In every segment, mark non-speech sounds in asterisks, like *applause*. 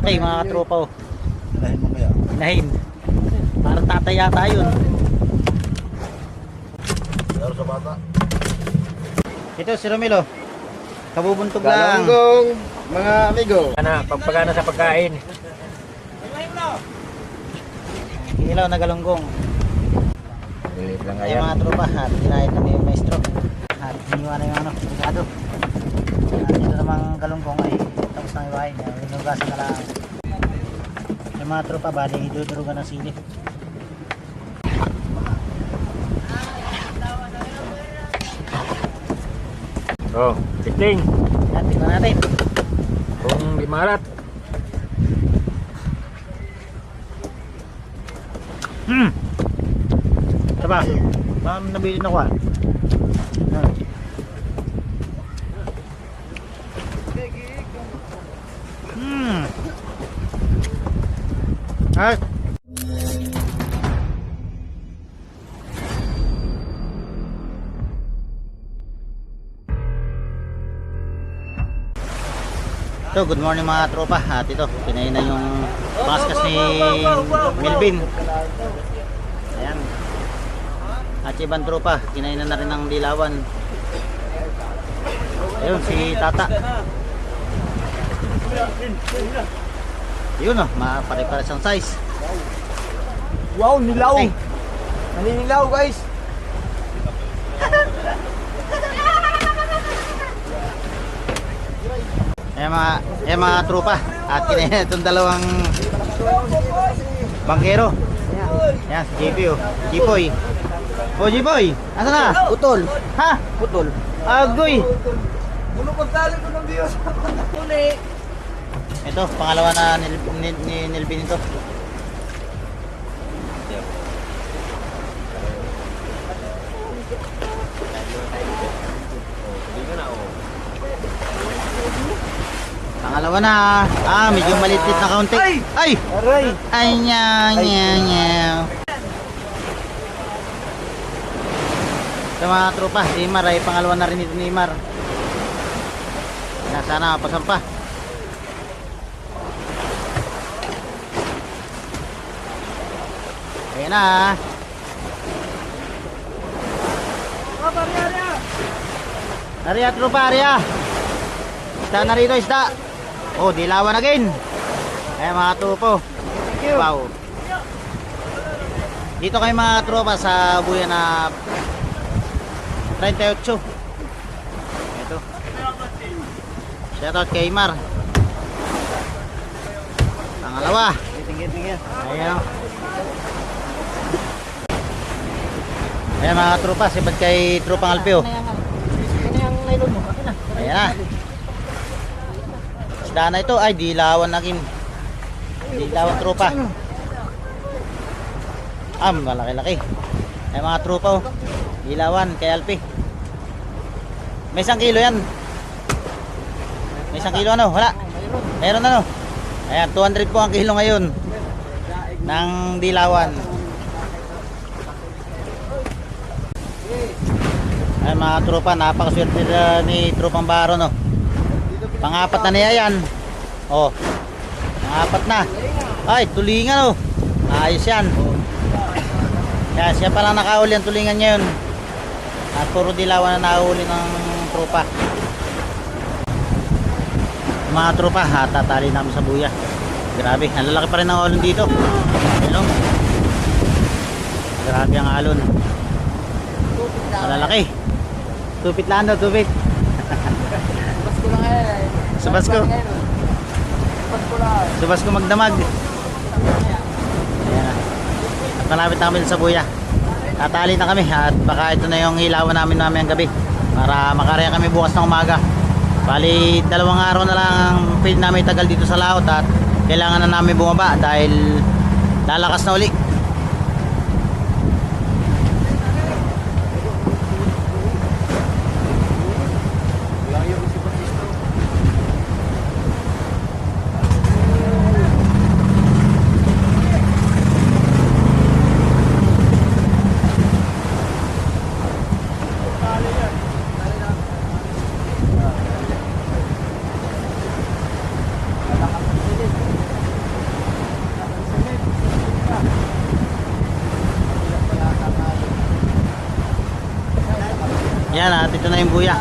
laki mga tropa oh. Dahil mo kaya. Nahin. Parang tatay yata yun. Pero sa bata. Ito si Romelo. Kabubuntog lang. Galanggong, mga amigo. Ana, pagpagana sa pagkain. Ilaw na galunggong. Ayan mga tropa. At kinahit kami yung maestro. At iniwan na yung ano. At dito namang galunggong ay tapos na iwain. Inugasan na lang. Yung mga tropa bali idudurugan ng sili. Oh, tikling. At tingnan natin. Kung di marat. Hmm. Ito ba? Parang nabili na ko ah. Hmm. Ay. Ito, good morning mga tropa. At ito, kinain na yung paskas ni Melvin. Ayan. At ibang tropa, kinain na, na rin ng dilawan. Ayun, si Tata. Yun oh, mapare-pares ang size. Wow, nilaw! Hey. Naninilaw guys! Ayan mga, ayan mga tropa. At kinain *laughs* na itong dalawang bangkero. Ayan, si JP oh. Jipoy. Oh, Jipoy. Asa na? Utol! Ha? Utol! Agoy. Puno pagtali ko ng views! Uli! Ito, pangalawa na nil, ni, ni Nilbin ito. Pangalawa na. Ah, medyo malitit na kaunti. Ay! Ay! Aray! Ay, nyaw, nyaw, nyaw. Sa mga tropa, si Imar ay pangalawa na rin ito ni Imar. Na sana pasampa. Ayan na. ah. Aria tropa, aria. Isda na rito, isda. Oh, dilawan again. Ayan mga tropo. Wow. Dito kayo mga tropa sa buya na 38. Ito. Shoutout kay Mar. Pangalawa. Ayan. o. Ayan mga tropa, sibad kay tropang Alpeo. Ayan na. Isda na ito. Ay, dilawan na kin. Dilawan tropa. Ah, malaki-laki. Ay mga tropa oh. Dilawan kay Alpi. May isang kilo yan. May isang kilo ano? Wala. Meron ano? Ayan, 200 po ang kilo ngayon. Ng dilawan. Ay mga tropa, napakaswerte na ni tropang baro no. Pangapat na niya yan. Oh. Pangapat na. Ay, tulingan oh. Ayos yan. Yan, siya pala nakahuli ang tulingan niya yun. At puro dilawan na nakahuli ng tropa. Mga tropa, ha, tatali namin sa buya. Grabe, ang lalaki pa rin ng alon dito. Oh. Grabe ang alon. Malalaki. Tupit lang daw, tupit. Basko lang eh! Sa Basko. Basko lang! Subas ko magdamag. Ayan na. Malapit na kami sa buya. Tatali na kami at baka ito na yung ilawan namin namin ang gabi para makarya kami bukas ng umaga. Bali, dalawang araw na lang ang pwede namin tagal dito sa laot at kailangan na namin bumaba dahil lalakas na uli. Ito na yung buya.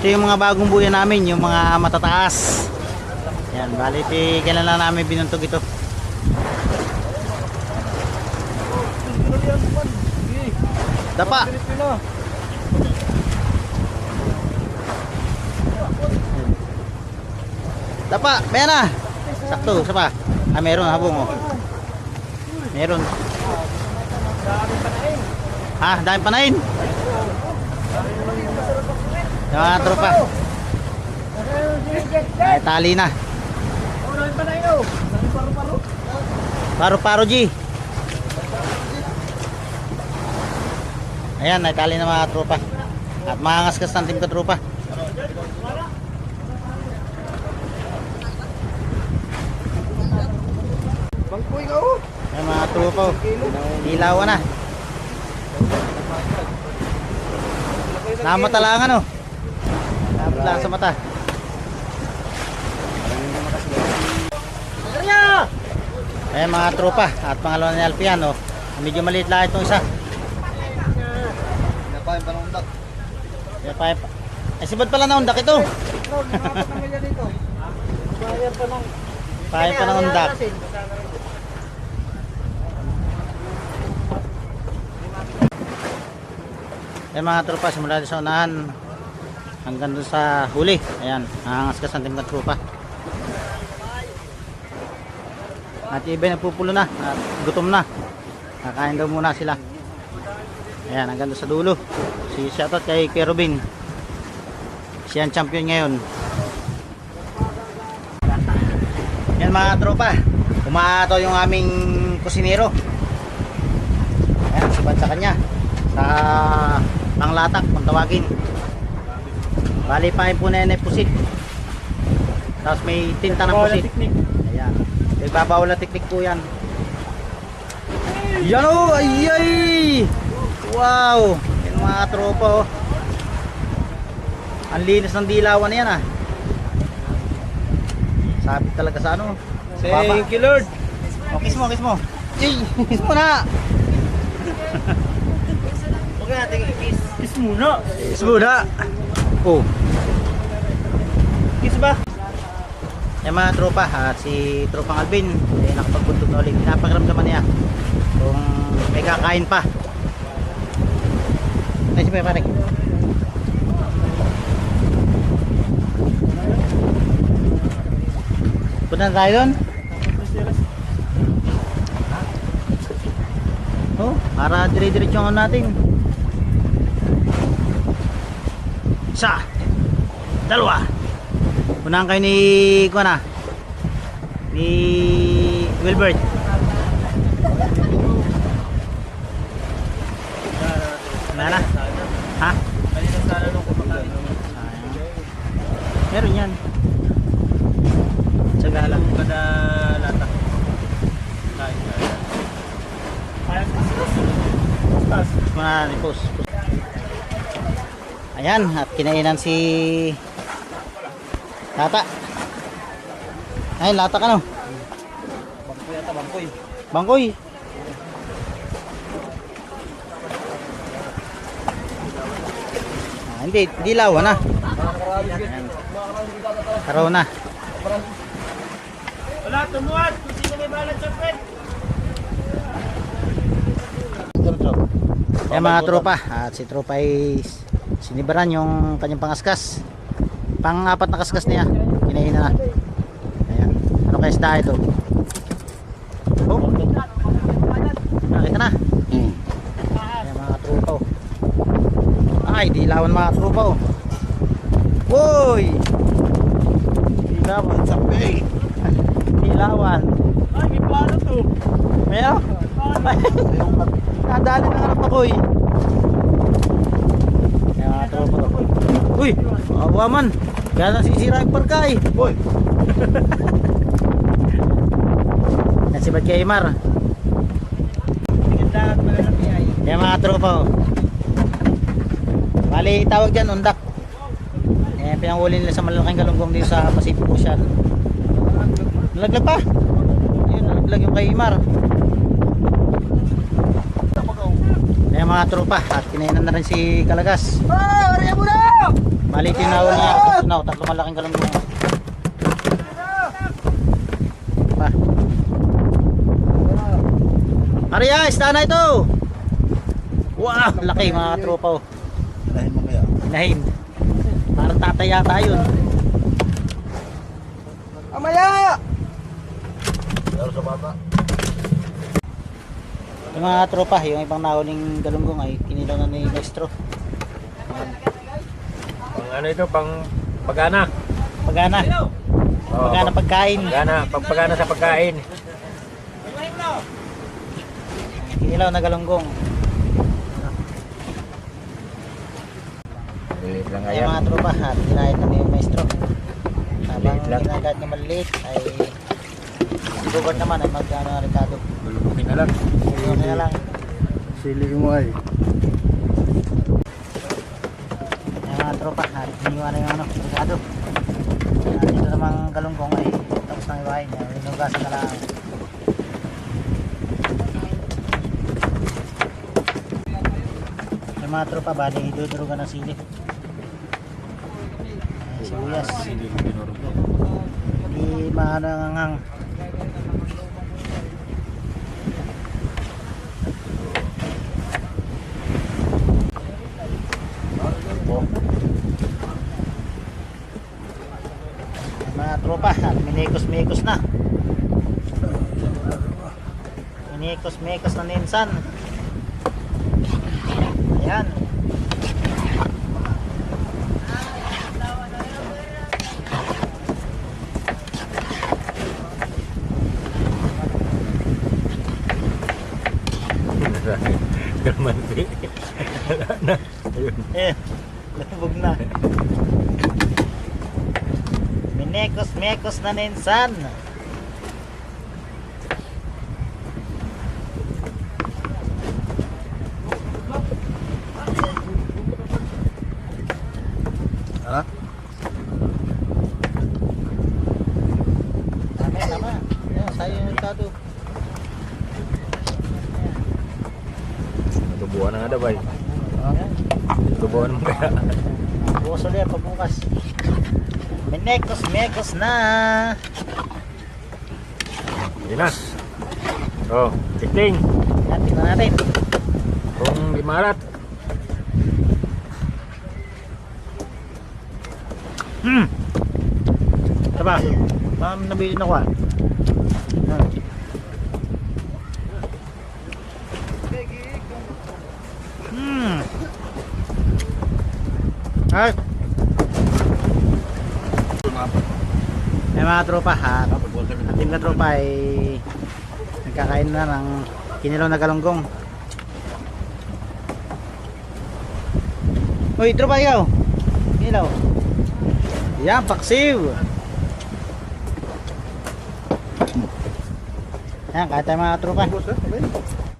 Ito yung mga bagong buya namin, yung mga matataas. Yan, bali eh, kailan lang namin binuntog ito. Dapa. Dapa, may na. Sakto, isa pa. Ah, meron habong oh. Meron. Ha, dami panain. Yung mga tropa. Ay, tali na. Paro-paro G. Ayan, naitali na mga tropa. At mangaskas ng team ka tropa. Bangkoy ka oh. Ayan mga tropa. oh. Dilawan na. Namatalangan oh. Lang sa mata. Ayan mga tropa. At pangalawa ni Alpian oh. Medyo maliit lang itong isa. Napahin pa ng undak. Kaya pa, ay sibad pala na undak ito. *laughs* Bayan pa ng... Pahay pa ng undak. Ayan mga tropa, simula sa unahan hanggang dun sa huli. Ayan, nangangaskas ang team ng tropa. At iba nagpupulo na at gutom na. Kakain daw muna sila. Ayan, hanggang dun sa dulo. Si shoutout kay Kuya Robin. Siya ang champion ngayon. Yan mga tropa. Umaato yung aming kusinero. Ayan, sibad sa kanya. Sa panglatak, kung tawagin. Bali pa po na yan ay pusit. Tapos may tinta ng pusit. Ayan. May babawal na teknik po yan. Yan o! Ay ay! Wow! Yan mga tropa oh. Ang linis ng dilawan na yan ah. Sabit talaga sa ano. Thank you, Lord. Oh, kiss mo, kiss mo. Yay! Kiss mo na! *laughs* Huwag natin i-kiss. Kiss muna. Kiss mo na! Oh. Ba? Yung mga tropa at si tropang Alvin eh, nakapagbuntog na ulit. Napakaramdaman niya kung may kakain pa. Ay, si pare. Punta na tayo doon? Oh, para dire-diretso ano natin. Isa. Dalawa. Unahan kayo ni kuha na. Ni Wilbert. Wala na. Ha? Meron yan. Tsaga lang. Kada lata. Kain ka. Nipos. Ayan, at kinainan si Tata. Ay, lata ka no. Bangkoy ata, bangkoy. Bangkoy. Ah, hindi, dilaw na. Karaw na. Wala, tumuhat. Kung sino may balat sa pet. Ayan mga tropa, at si tropa ay sinibaran yung kanyang pangaskas. Pang-apat na kaskas niya, kinahina na. Ayan, ano kaya isda ito? Oh. Nakita na. Ayan mga tropa oh. Ay, dilawan mga tropa oh. Uy! Dilawan. Sabi. Dilawan. Ay, paano to? Ayan. Nadali na harap ako eh. Ayan mga tropa oh. Uy! Awa man. Kaya nasisira yung parka eh. Boy. *laughs* Yan si Bad Kaymar. Ganda at malalaki ay. Yan mga tropa oh. Bali tawag dyan undak. Eh pinanghuli nila sa malalaking galunggong dito sa Pacific Ocean. Nalaglag pa. Ayun, nalaglag yung Kaymar. Yan mga tropa at kinainan na rin si Kalagas. Ah, ariya mo na! Bali tinawag niya ako tunaw, tatlong malaking galunggong. Pa. Maria, ista na ito. Wow, laki mga tropa oh. Dahil mo kaya. Nahin. Parang tataya tayo. Amaya! Pero sa bata. Yung mga tropa, yung ibang nahuling galunggong ay kinilaw na ni Maestro. Pang ano ito, pang pagana. Pagana. Oo, Pagana pag- pagkain. Pagana, pag pagana sa pagkain. Kinilaw na galunggong. Lilit lang Ay ayan. mga tropa, at kinain na ni Maestro. Habang kinagat ni maliit ay si Gobert naman ay mag ano, Ricardo. Lulubukin na lang. Ano na lang. Sili mo ay. Ay mga tropa, at iniwan na yung ano, Ricardo. At dito namang galunggong ay tapos na iwain. Linugasan na lang. Ay mga tropa, bali idudurugan ng sili. Ay, sibuyas. Hindi maano ang. Ay, mga minikos-mikos na. Minikos-mikos na ninsan. Ayan. Kalmanti. *laughs* Wala na. Ayun. Eh, labog na. Minekos-mekos na ninsan. Ha? Tama, tama. Ayan, sayo yung Ricardo. Natubuan na nga daw bay. Ayan. Natubuan mo kaya. Bukas ulit pagbukas. Minekos-mekos na. Na. Oh, tikling. Yan, tingnan natin. Kung limarat. Hmm. Ito ba? Parang nabili na ko. Ah. Hmm. Ay. Eh mga tropa ha. Ang team na tropa ay nagkakain na ng kinilaw na galunggong. Uy, tropa ikaw. Kinilaw. Yan, paksiw. Yan, kahit tayo mga tropa. Abay.